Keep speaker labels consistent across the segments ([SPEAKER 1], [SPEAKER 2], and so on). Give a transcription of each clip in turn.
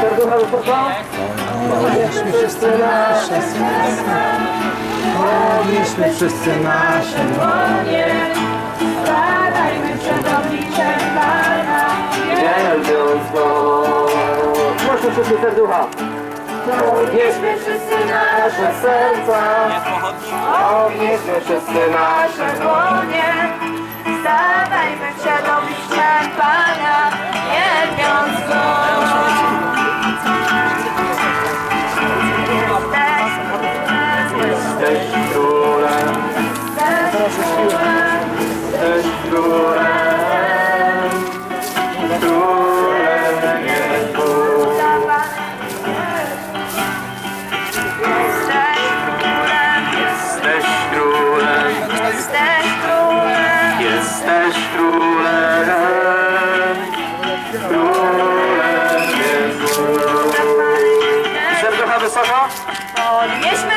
[SPEAKER 1] serducha wszyscy nasze serca, podnieśmy wszyscy nasze dłonie,
[SPEAKER 2] Stawajmy przed obliczem Pana.
[SPEAKER 1] wielbiąc Go. Proszę wszyscy serducha. Podnieśmy wszyscy nasze serca, podnieśmy wszyscy nasze
[SPEAKER 2] dłonie.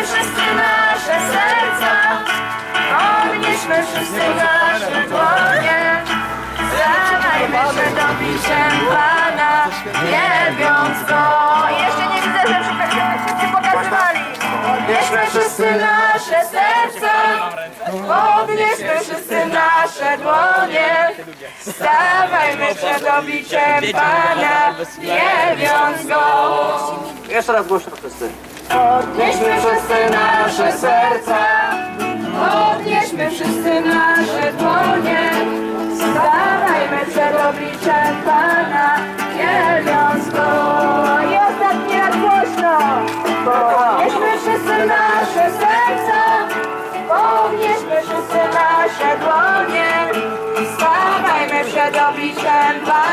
[SPEAKER 2] Wszyscy nasze serca, podnieśmy wszyscy nasze dłonie. Stawajmy przed obliczem Pana, wielbiąc Go. Jeszcze nie widzę, że wszyscy pokazywali. Podnieśmy wszyscy nasze serca, podnieśmy wszyscy nasze dłonie. Stawajmy przed obliczem Pana, wielbiąc Go.
[SPEAKER 1] Jeszcze raz głośno wszyscy.
[SPEAKER 2] Podnieśmy wszyscy nasze serca, podnieśmy wszyscy nasze dłonie. Stawajmy przed obliczem Pana, wielbiąc Go. I ostatni raz głośno. Podnieśmy wszyscy nasze serca, podnieśmy wszyscy nasze dłonie. Stawajmy przed obliczem Pana,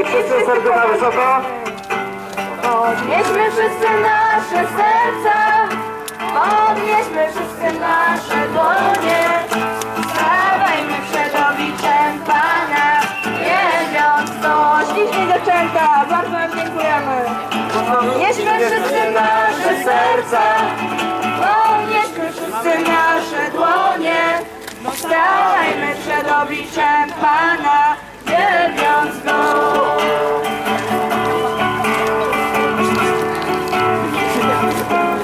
[SPEAKER 1] I wszyscy serducha wysoko?
[SPEAKER 2] Podnieśmy wszyscy nasze serca, podnieśmy wszyscy nasze dłonie. Stawajmy przed obliczem Pana, wielbiąc Go. Ślicznie dziewczęta, bardzo Wam dziękujemy. Podnieśmy wszyscy nasze serca, podnieśmy wszyscy nasze